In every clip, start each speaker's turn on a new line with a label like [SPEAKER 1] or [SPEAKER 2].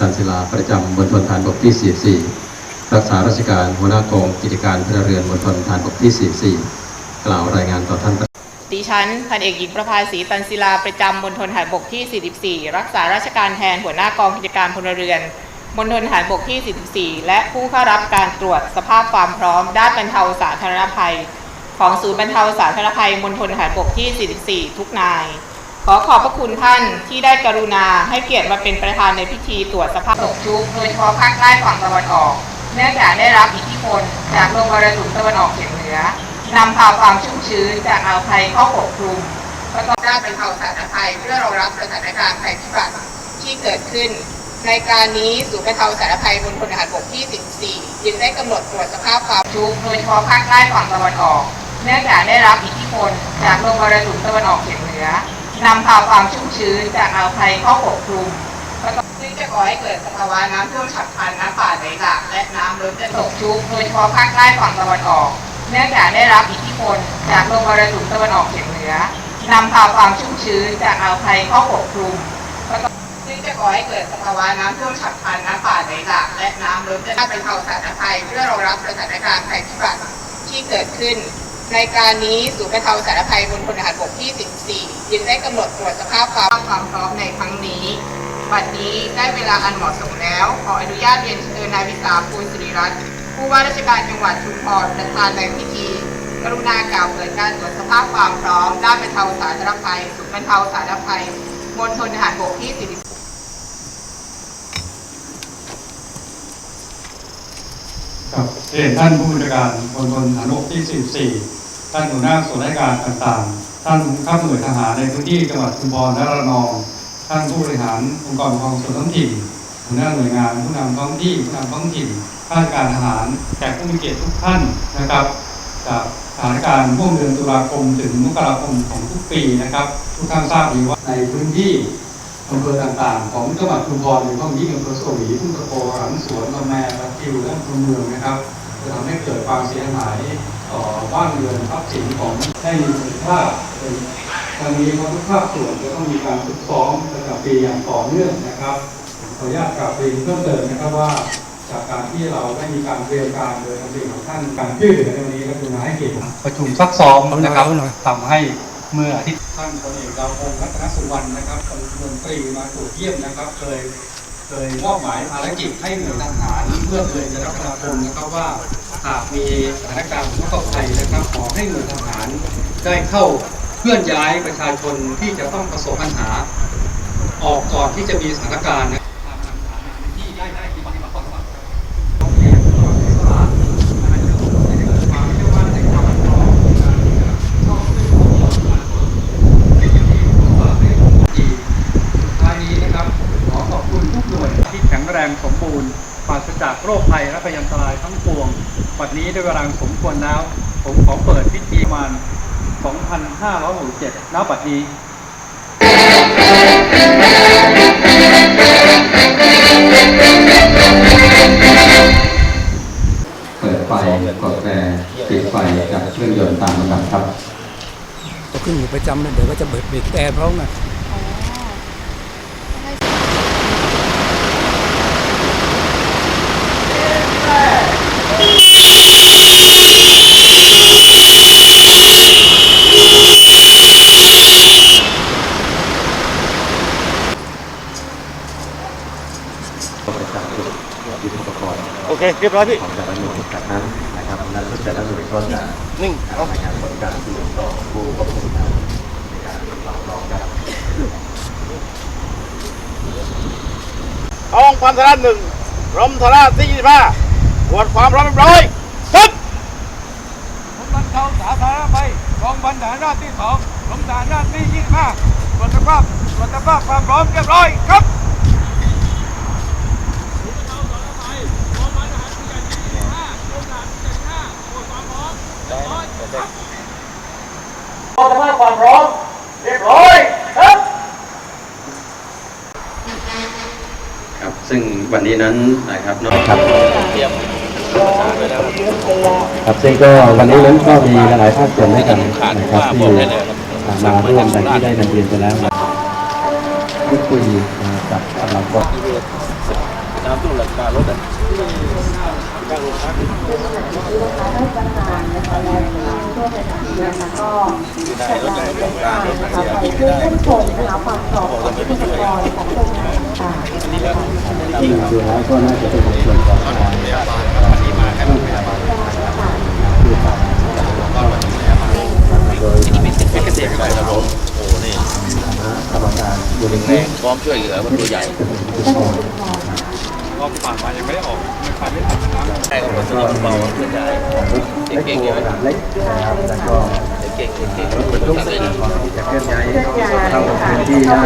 [SPEAKER 1] ตันศิลาประจำมณฑลฐานบกที่ 44 รักษาราชการหัวหน้ากองกิจการพลเรือนมณฑลฐานบกที่ 44 กล่าวรายงานต่อท่าน
[SPEAKER 2] ดิฉันพันเอกหญิงประภาสีตันศิลาประจำมณฑลฐานบกที่ 44 รักษาราชการแทนหัวหน้ากองกิจการพลเรือนมณฑลฐานบกที่ 44 และผู้เข้ารับการตรวจสภาพความพร้อม ด้านบรรเทาสาธารณภัย ของศูนย์บรรเทาสาธารณภัยมณฑลฐานบกที่ 44 ทุกนาย ขอขอบพระคุณท่านที่ได้กรุณาให้เกียรติมาเป็นประธานในพิธีตรวจสภาพตกชุกโดยเฉพาะภาคใต้ฝั่งตะวันออก เนื่องจากได้รับอิทธิพลจากลมมรสุมตะวันออกเฉียงเหนือนำพาความชุ่มชื้นจากอ่าวไทยเข้าปกคลุมแล้วก็ด้านบรรเทาสาธารณภัยเพื่อรองรับสถานการณ์ภัยพิบัติที่เกิดขึ้น ในการนี้ศูนย์บรรเทาสาธารณภัยบนพลทหารบกที่ 14จึงได้กำหนดตรวจสภาพความชุกโดยเฉพาะภาคใต้ฝั่งตะวันออก เนื่องจากได้รับอิทธิพลจากลมมรสุมตะวันออกเฉียงเหนือ นำพาความชุ่มชื้นจากอ่าวไทยเข้าปกคลุมแล้วก็ซึ่งจะก่อให้เกิดสภาวะน้ำท่วมฉับพลันน้ำป่าไหลหลากและน้ำล้นจะตกชุกโดยเฉพาะภาคใต้ฝั่งตะวันออก เนื่องจากได้รับอิทธิพลจากลมมรสุมตะวันออกเฉียงเหนือนำพาความชุ่มชื้นจากอ่าวไทยเข้าปกคลุมแล้วก็ซึ่งจะก่อให้เกิดสภาวะน้ำท่วมฉับพลันน้ำป่าไหลหลากและน้ำล้นจะได้เป็นเทาสาธารณภัยเพื่อรองรับสถานการณ์ภัยพิบัติที่เกิดขึ้น ในการนี้ศูนย์บรรเทาสาธารณภัยบนพลทหารบกที่ 14จึงได้กำหนดตรวจสภาพความความพร้อมในครั้งนี้ บัดนี้ได้เวลาอันเหมาะสมแล้ว ขออนุญาตเรียนเชิญนายวิสาภูลสิริรัตน์ผู้ว่าราชการจังหวัดชุมพรประธานในพิธี กรุณากล่าวเปิดการตรวจสภาพความพร้อม ด้านบรรเทาสาธารณภัยศูนย์บรรเทาสาธารณภัยมณฑลทหารบกที่40
[SPEAKER 3] ครับเรียนท่านผู้บริการบนบนฐานบกที่ 44 ท่านหัวหน้าส่วนราชการต่างๆ ท่านข้าหน่วยทหารในพื้นที่จังหวัดชุมพรและระนอง ท่านผู้บริหารองค์กรปกครองส่วนท้องถิ่นหัวหน้าหน่วยงานผู้นำท้องที่ผู้นำท้องถิ่นข้าราชการทหารแขกผู้มีเกียรติทุกท่านนะครับจากสถานการณ์ช่วงเดือนตุลาคมถึงมกราคมของทุกปีนะครับ ทุกท่านทราบดีว่าในพื้นที่อำเภอต่างๆ ของจังหวัดชุมพรในท้องที่อำเภอสวีทุ่งตะโกหลังสวนกระแมตะคิวและอำเภอเมืองนะครับ จะทำให้เกิดความเสียหายต่อบ้านเรือนทรัพย์สินของได้มีคุณภาพเป็นทางนี้เพราะทุกภาคส่วนจะต้องมีการฝึกซ้อมประจำปีอย่างต่อเนื่องนะครับขออนุญาตกลับเรียนเพิ่มเติมนะครับว่า จากการที่เราได้มีการเตรียมการโดยทางเรียนของท่านการยืดเหลือในวันนี้ก็คือมาให้เกียรติประชุมซักซ้อมนะครับทำให้เมื่ออาทิตย์ท่านพลเอกดาวพงศ์รัตนสุวรรณนะครับรัฐมนตรีมาตรวจเยี่ยมนะครับ เคย เคยมอบหมายภารกิจให้หน่วยทหารเพื่อเดือนกรกฎาคมนะครับว่าหากมีสถานการณ์อุทกภัยนะครับขอให้หน่วยทหารได้เข้าเคลื่อนย้ายประชาชนที่จะต้องประสบปัญหา ออกก่อนที่จะมีสถานการณ์นะ ท้ายนี้นะครับขอขอบคุณทุกหน่วยที่แข็งแรงสมบูรณ์ปราศจากโรคภัยและ พยันตรายทั้งปวงวันนี้ได้เวลาสมควรแล้ว ผมขอเปิดพิธีประมาณ2,567ณบัดนี้
[SPEAKER 1] เปิดไฟกดแตรปิดไฟกับเครื่องยนต์ตามลำดับครับ
[SPEAKER 4] ก็ขึ้นอยู่ประจำนะเดี๋ยวก็จะเบิดเบรกแต่พร้อมนะ
[SPEAKER 5] โอ เคเรียบร้อยพี่
[SPEAKER 6] ของแต่ละหน่วยจากนั้นนะครับนั้นแต่ละหน่วยก็จะ
[SPEAKER 5] นิ่งเอา
[SPEAKER 6] รายงานผลการที่ต่อผู้ควบคุมงานในการรับรองครับ
[SPEAKER 5] กองพันธราหนึ่งกรมธราที่ยี่สิบห้าตรวจความพร้อมเรียบร้อยปึ๊บ
[SPEAKER 7] ผมบรรเทาสาธารณภัยกองบันฐานราชที่สองกรมทหารราชที่ยี่สิบห้าตรวจสภาพตรวจสภาพความพร้อมเรียบร้อยครับ
[SPEAKER 5] ตรวจสภาพความพร้อมเรียบร้อยครับ
[SPEAKER 1] ครับซึ่งวันนี้นั้นนะครับนอก
[SPEAKER 6] ครับครับซึ่งก็วันนี้นั้นก็มีหลายภาคส่วนด้วยกันนะครับที่มาร่วมกันที่ได้นำเรียนไปแล้วพูดคุยกับสำหรับ
[SPEAKER 5] น้ำท่วมหลังคารถอะ
[SPEAKER 6] ที่ดูแล้วก็น่าจะเป็นในส่วนของทางโดยเกษตรครับผมโอ้นี่กรรมการบริหาร
[SPEAKER 5] พร้อมช่วยเหลือมันตัวใหญ่
[SPEAKER 6] แล้วก็
[SPEAKER 5] เก่งเก่ง
[SPEAKER 6] รถบรรทุกที่จะเคลื่อนย้ายเข้าพื้นที่ได้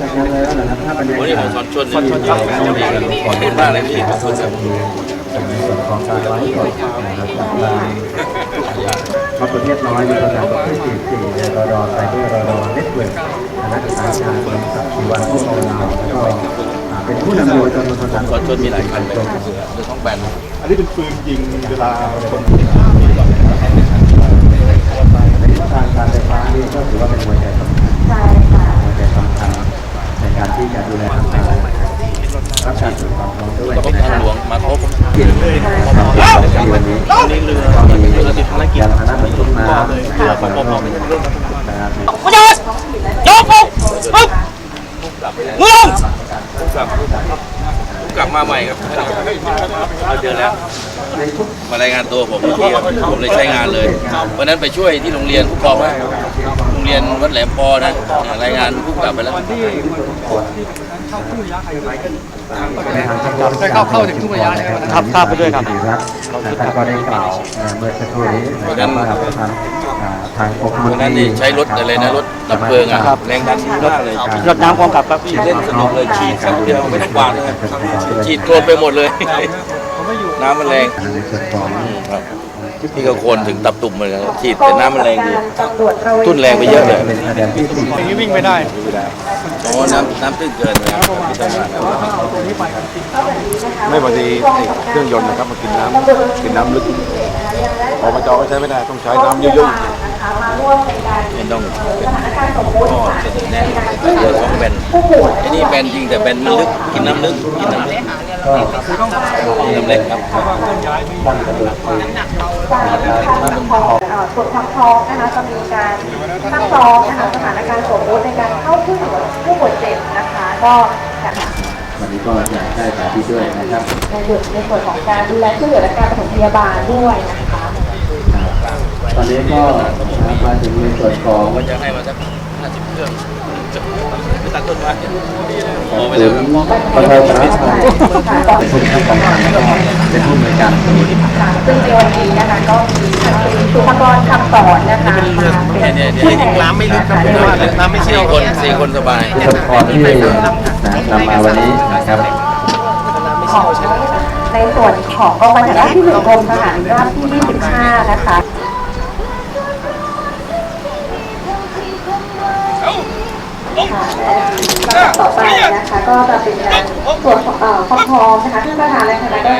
[SPEAKER 6] จากนั้นแล้วนะครับถ้าบรรยา
[SPEAKER 5] วันนี้ผ
[SPEAKER 6] กามศ
[SPEAKER 5] สอนชวนชวนชวนขอบคุณมากเลยพี่ขอบคุณครับ
[SPEAKER 6] ในส่วนของการไลฟ์สดนะครับจากทางมะเขือเทศน้อยมีประกาศที่44ในรอรอไซเบอร์รอรอเน็ตเวิร์กคณะศึกษาการบริษัทชีวันพวกเราแล้วก็เป็นผู้นำโดยจนทาง
[SPEAKER 5] สอนชนมีหลายคันเลยเรื่องของแบน
[SPEAKER 8] อันนี้เป็นปืนยิงเวลาคน
[SPEAKER 6] ในทางการไฟฟ้านี่ก็ถือว่าเป็นหัวใหญ่คับ ใช่ใจสำคัญในการที่จะดูแลทางการรักษาสิ่งของเราด้วย
[SPEAKER 5] ก็
[SPEAKER 6] นะ
[SPEAKER 5] ทาง
[SPEAKER 6] ครับ
[SPEAKER 5] หลวงมาครบ
[SPEAKER 6] กินในวันนี้
[SPEAKER 5] นี่เรือ
[SPEAKER 6] ก็มียานพาหนะบรรทุกน้ำเรือมาร่วมนะครับ
[SPEAKER 7] ประโยชน์ยกปุ๊บปุ๊บมือลง
[SPEAKER 5] กลับมาใหม่ครับเราเจอแล้ว มารายงานตัวผมเมื่อกี้ครับผมเลยใช้งานเลยวันนั้นไปช่วยที่โรงเรียนผู้กองนะโรงเรียนวัดแหลมปอนะรายงานผู้กลับไปแล้ว
[SPEAKER 6] ได้เข้าเข้าถึงทุกระยะครับครับไปด้วยครับท่าก็ได้กล่าวเมื่อสักครู่นี้นะครับ ว่าทางทางปกครอง
[SPEAKER 5] วันนั้นนี่ใช้รถอะไรนะรถดับเพลิงอะแรงดันสูงมากเลย
[SPEAKER 6] รถน้ำความกับครับ
[SPEAKER 5] ฉีดเล่นสนุกเลยฉีดครั้งเดียวไม่ต้องวางเลยฉีดโคลนไปหมดเลย น้ำมันแรง
[SPEAKER 6] ในส่วนของ
[SPEAKER 5] ครับพี่ก็โคลนถึงตับตุ่มเลยครับฉีดแต่น้ำมันแรงดีทุ่นแรงไปเยอะเลย
[SPEAKER 6] เป็นคะแนนที่สี่
[SPEAKER 3] อย่างนี้วิ่งไม่ได้
[SPEAKER 5] โอ้น้ำน้ำตื้นเกินนะครับพี่ต้องมาแล้ว
[SPEAKER 8] ไม่บางทีไอ้เครื่องยนต์นะครับมากินน้ำกินน้ำลึกออกมาจอก็ใช้ไม่ได้ต้องใช้น้ำเยอะ
[SPEAKER 5] ไม่ต้องก็เสนอแนะเรื่องของแบนไอ้นี่แบนจริงแต่แบนมันลึกกินน้ำลึกกินน้ำลึกกินน้ำเล็กครับ
[SPEAKER 9] ตรวจความพร้อมนะคะจะมีการตั้งซ้อมนะคะสถานการณ์สมมติในการเข้าช่วยเหลือผู้ป่วยเจ็บนะคะก็จะ
[SPEAKER 6] วันนี้ก็อยากได้สาธิตด้วยนะครับ
[SPEAKER 9] ในส่วนในส่วนของการดูแลช่วยเหลือและการปฐมพยาบาลด้วยนะคะ
[SPEAKER 6] ตอนนี้ก็มาถึงในส่วนของ
[SPEAKER 5] ก็จะให้มาสักห้าสิบเครื่องไปตัดต้นไม้
[SPEAKER 6] ข
[SPEAKER 5] โอ้
[SPEAKER 6] อง
[SPEAKER 5] ไป
[SPEAKER 6] ศู
[SPEAKER 5] เลย
[SPEAKER 6] นย์ปทสารชัยเป็นผู้นำของการเป็นผู้อำนวยการศูนย์
[SPEAKER 9] ซึ่งในวันนี้นะคะก็มีทางคุณสุภกรคำสอนนะคะมาเป็นผู้แทนน้ำไม่ลึกนะ
[SPEAKER 5] น้ำไม่สี่คนสี่คนสบาย
[SPEAKER 6] ผู้ปกครองที่นำมาวันนี้นะครับ
[SPEAKER 9] ของในส่วนของกองบัญชาการที่หนึ่งกรมทหารราบที่ 25 นะคะ ต่อไปนะคะก็จะเป็นการตรวจเอ่อความพร้อมนะคะท่านประธานและคณะก็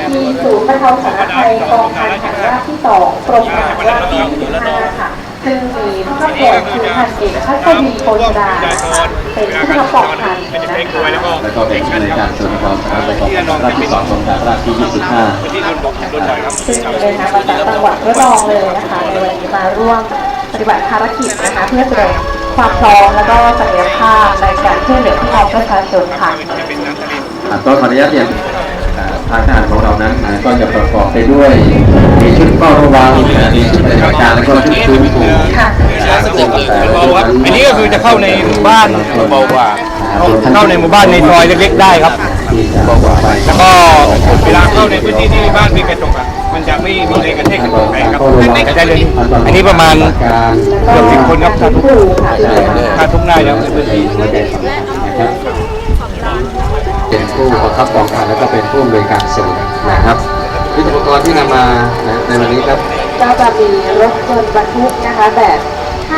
[SPEAKER 9] จะมีศูนย์บรรเทาสาธารณภัยกองพันทหารราบที่สองกรมทหารราบที่25ค่ะซึ่งมีผู้กำกับคือพันเอกพัชรีโพชดานะคะเป็นผู้กำกับพันนะคะ
[SPEAKER 6] แล้วก็เป็นผู้อำนวยการศูนย์ความสามารถของราชที่สองของการราชที่25
[SPEAKER 9] ซึ่งเดินทางมาจากจังหวัดระนองเลยนะคะในวันนี้มาร่วมปฏิบัติภารกิจนะคะเพื่อแสดง ความพร้อมและก็ศักยภาพในการช่วยเหลือพี่น้องประชาชนค่ะ
[SPEAKER 6] อะก็ขออนุญาตเรียนอ่าทางทหารของเรานั้นอ่าก็จะประกอบไปด้วยมีชุดเฝ้าระวังอ่ามีชุดปฏิบัติการแล้วก็ชุดฟื้นฟู
[SPEAKER 9] ค่ะ
[SPEAKER 3] อันนี้ก็คือจะเข้าในหมู่บ้าน
[SPEAKER 5] เบากว่า
[SPEAKER 3] เข้าในหมู่บ้านในซอยเล็กๆได้ครับ
[SPEAKER 6] ที่จะบอกว่าไป
[SPEAKER 3] แล้วก็เวลาเข้าในพื้นที่ที่บ้านมีกระจกอะมันจะไม่มีแรงกระแทกกระจกแรงครับได้เลยอันนี้ประมาณ
[SPEAKER 6] การ
[SPEAKER 3] เกือบสิบคนครับถ้าทุก
[SPEAKER 9] ครูค่ะ
[SPEAKER 3] ถ้าทุกนายแล้วในพื้นที่
[SPEAKER 6] หัวใจสำคัญนะครับเป็นผู้บังคับกองการแล้วก็เป็นผู้อำนวยการศูนย์นะครับวิทยุปกรณ์ที่นำมานะในวันนี้ครับ
[SPEAKER 9] ก็จะมีรถยนต์บรรทุกนะคะแบบ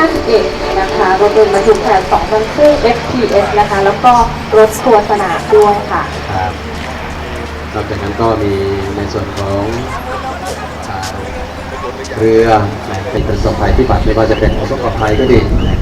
[SPEAKER 9] 51 นะคะรถยนต์บรรทุกแบบ2ตันครึ่ง FPS นะคะ แล้วก็รถทัวร์สนามด้วยค่ะ
[SPEAKER 6] ครับนอกจากนั้นก็มีในส่วนของอ่าเรือนะเป็นประสบภัยพิบัติไม่ว่าจะเป็นประสบภัยก็ดีนะ